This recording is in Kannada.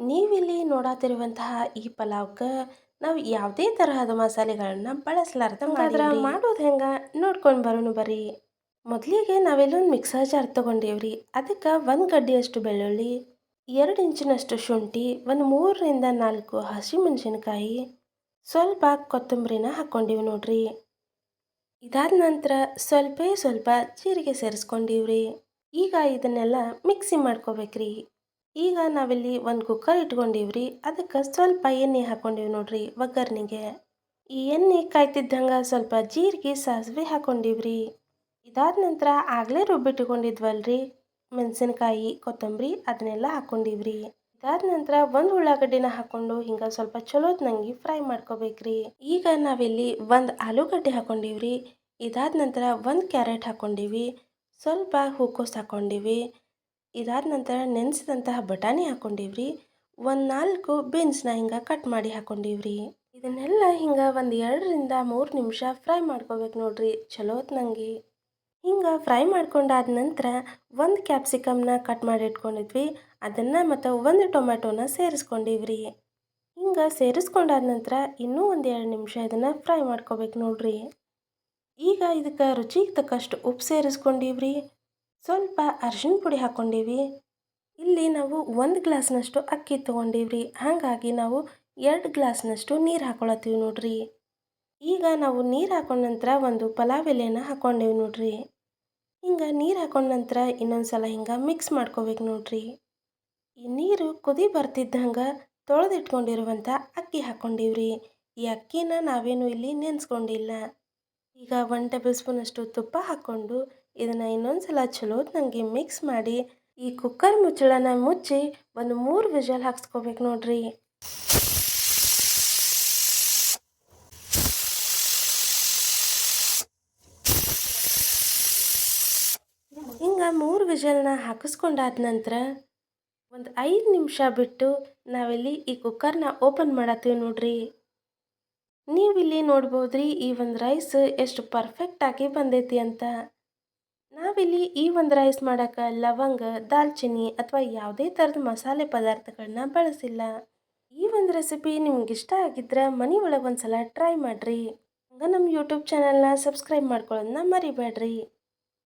ನೀವಿಲ್ಲಿ ನೋಡಾತಿರುವಂತಹ ಈ ಪಲಾವ್ಗೆ ನಾವು ಯಾವುದೇ ತರಹದ ಮಸಾಲೆಗಳನ್ನ ಬಳಸಲಾರ್ದ ಅದ್ರ ಮಾಡೋದು ಹೆಂಗ? ನೋಡ್ಕೊಂಡು ಬರೋಣ ಬರ್ರಿ. ಮೊದಲಿಗೆ ನಾವೆಲ್ಲೊಂದು ಮಿಕ್ಸರ್ ಜಾರ್ ತೊಗೊಂಡೇವ್ರಿ. ಅದಕ್ಕೆ ಒಂದು ಗಡ್ಡೆಯಷ್ಟು ಬೆಳ್ಳುಳ್ಳಿ ಎರಡು ಇಂಚಿನಷ್ಟು ಶುಂಠಿ ಒಂದು ಮೂರರಿಂದ ನಾಲ್ಕು ಹಸಿಮೆಣಸಿನಕಾಯಿ ಸ್ವಲ್ಪ ಕೊತ್ತಂಬರಿನ ಹಾಕ್ಕೊಂಡಿವಿ ನೋಡ್ರಿ. ಇದಾದ ನಂತರ ಸ್ವಲ್ಪೇ ಸ್ವಲ್ಪ ಜೀರಿಗೆ ಸೇರಿಸ್ಕೊಂಡಿವ್ರಿ. ಈಗ ಇದನ್ನೆಲ್ಲ ಮಿಕ್ಸಿ ಮಾಡ್ಕೋಬೇಕ್ರಿ. ಈಗ ನಾವಿಲ್ಲಿ ಒಂದು ಕುಕ್ಕರ್ ಇಟ್ಕೊಂಡಿವ್ರಿ. ಅದಕ್ಕೆ ಸ್ವಲ್ಪ ಎಣ್ಣೆ ಹಾಕ್ಕೊಂಡಿವಿ ನೋಡ್ರಿ ಒಗ್ಗರ್ನಿಗೆ ಈ ಎಣ್ಣೆ ಕಾಯ್ತಿದ್ದಂಗೆ ಸ್ವಲ್ಪ ಜೀರಿಗೆ, ಸಾಸಿವೆ ಹಾಕ್ಕೊಂಡಿವ್ರಿ ಇದಾದ ನಂತರ ಆಗಲೇ ರುಬ್ಬಿಟ್ಕೊಂಡಿದ್ವಲ್ರಿ. ಮೆಣಸಿನಕಾಯಿ, ಕೊತ್ತಂಬರಿ ಅದನ್ನೆಲ್ಲ ಹಾಕ್ಕೊಂಡಿವ್ರಿ ಇದಾದ ನಂತರ ಒಂದು ಉಳ್ಳಾಗಡ್ಡಿನ ಹಾಕ್ಕೊಂಡು ಹಿಂಗೆ ಸ್ವಲ್ಪ ಚಲೋತ್ನಂಗೆ ಫ್ರೈ ಮಾಡ್ಕೋಬೇಕ್ರಿ. ಈಗ ನಾವಿಲ್ಲಿ ಒಂದು ಆಲೂಗಡ್ಡೆ ಹಾಕ್ಕೊಂಡಿವ್ರಿ ಇದಾದ ನಂತರ ಒಂದು ಕ್ಯಾರೆಟ್ ಹಾಕ್ಕೊಂಡಿವಿ ಸ್ವಲ್ಪ ಹೂಕೋಸು ಹಾಕ್ಕೊಂಡಿವಿ ಇದಾದ ನಂತರ ನೆನೆಸಿದಂತಹ ಬಟಾಣಿ ಹಾಕ್ಕೊಂಡಿವ್ರಿ ಒಂದು ನಾಲ್ಕು ಬೀನ್ಸ್ನ ಹಿಂಗೆ ಕಟ್ ಮಾಡಿ ಹಾಕ್ಕೊಂಡಿವ್ರಿ ಇದನ್ನೆಲ್ಲ ಹಿಂಗೆ ಒಂದು ಎರಡರಿಂದ ಮೂರು ನಿಮಿಷ ಫ್ರೈ ಮಾಡ್ಕೋಬೇಕು ನೋಡ್ರಿ ಚಲೋತ್ನಂಗೆ ಹಿಂಗೆ ಫ್ರೈ ಮಾಡ್ಕೊಂಡಾದ ನಂತರ ಒಂದು ಕ್ಯಾಪ್ಸಿಕಮ್ನ ಕಟ್ ಮಾಡಿ ಇಟ್ಕೊಂಡಿದ್ವಿ. ಅದನ್ನು ಮತ್ತು ಒಂದು ಟೊಮೆಟೊನ ಸೇರಿಸ್ಕೊಂಡಿವ್ರಿ. ಹಿಂಗೆ ಸೇರಿಸ್ಕೊಂಡಾದ ನಂತರ ಇನ್ನೂ ಒಂದು ಎರಡು ನಿಮಿಷ ಇದನ್ನು ಫ್ರೈ ಮಾಡ್ಕೋಬೇಕು ನೋಡ್ರಿ. ಈಗ ಇದಕ್ಕೆ ರುಚಿಗೆ ತಕ್ಕಷ್ಟು ಉಪ್ಪು ಸೇರಿಸ್ಕೊಂಡಿವ್ರಿ. ಸ್ವಲ್ಪ ಅರ್ಶಿನ ಪುಡಿ ಹಾಕ್ಕೊಂಡೀವಿ. ಇಲ್ಲಿ ನಾವು ಒಂದು ಗ್ಲಾಸ್ನಷ್ಟು ಅಕ್ಕಿ ತೊಗೊಂಡಿವ್ರಿ. ಹಾಗಾಗಿ ನಾವು ಎರಡು ಗ್ಲಾಸ್ನಷ್ಟು ನೀರು ಹಾಕ್ಕೊಳತ್ತೀವಿ ನೋಡ್ರಿ. ಈಗ ನಾವು ನೀರು ಹಾಕೊಂಡ ನಂತರ ಒಂದು ಪಲಾವ್ ಎಲೆನ ಹಾಕ್ಕೊಂಡೇವಿ ನೋಡ್ರಿ. ಹಿಂಗೆ ನೀರು ಹಾಕೊಂಡ ನಂತರ ಇನ್ನೊಂದು ಸಲ ಹಿಂಗೆ ಮಿಕ್ಸ್ ಮಾಡ್ಕೋಬೇಕು ನೋಡ್ರಿ. ಈ ನೀರು ಕುದಿ ಬರ್ತಿದ್ದಂಗೆ ತೊಳೆದಿಟ್ಕೊಂಡಿರುವಂಥ ಅಕ್ಕಿ ಹಾಕ್ಕೊಂಡಿವ್ರಿ ಈ ಅಕ್ಕಿನ ನಾವೇನು ಇಲ್ಲಿ ನೆನೆಸ್ಕೊಂಡಿಲ್ಲ. ಈಗ ಒನ್ ಟೇಬಲ್ ಸ್ಪೂನಷ್ಟು ತುಪ್ಪ ಹಾಕ್ಕೊಂಡು ಇದನ್ನು ಇನ್ನೊಂದು ಸಲ ಚಲೋತ್ನಂಗೆ ಮಿಕ್ಸ್ ಮಾಡಿ ಈ ಕುಕ್ಕರ್ ಮುಚ್ಚಳನ ಮುಚ್ಚಿ ಒಂದು ಮೂರು ವಿಜಲ್ ಹಾಕ್ಸ್ಕೋಬೇಕು ನೋಡ್ರಿ. ಹಿಂಗೆ ಮೂರು ವಿಜಲ್ನ ಹಾಕಿಸ್ಕೊಂಡಾದ ನಂತರ ಒಂದು ಐದು ನಿಮಿಷ ಬಿಟ್ಟು ನಾವಿಲ್ಲಿ ಈ ಕುಕ್ಕರ್ನ ಓಪನ್ ಮಾಡತ್ತೀವಿ ನೋಡ್ರಿ. ನೀವಿಲ್ಲಿ ನೋಡ್ಬೋದ್ರಿ ಈ ಒಂದು ರೈಸ್ ಎಷ್ಟು ಪರ್ಫೆಕ್ಟಾಗಿ ಬಂದೈತಿ ಅಂತ. ನಾವಿಲ್ಲಿ ಈ ಒಂದು ರೈಸ್ ಮಾಡೋಕೆ ಲವಂಗ, ದಾಲ್ಚಿನ್ನಿ ಅಥವಾ ಯಾವುದೇ ಥರದ ಮಸಾಲೆ ಪದಾರ್ಥಗಳನ್ನ ಬಳಸಿಲ್ಲ. ಈ ಒಂದು ರೆಸಿಪಿ ನಿಮ್ಗೆ ಇಷ್ಟ ಆಗಿದ್ರೆ ಮನೆ ಒಳಗೆ ಒಂದು ಸಲ ಟ್ರೈ ಮಾಡಿರಿ. ಹಂಗೆ ನಮ್ಮ ಯೂಟ್ಯೂಬ್ ಚಾನಲ್ನ ಸಬ್ಸ್ಕ್ರೈಬ್ ಮಾಡ್ಕೊಳ್ಳೋದನ್ನ ಮರಿಬೇಡ್ರಿ.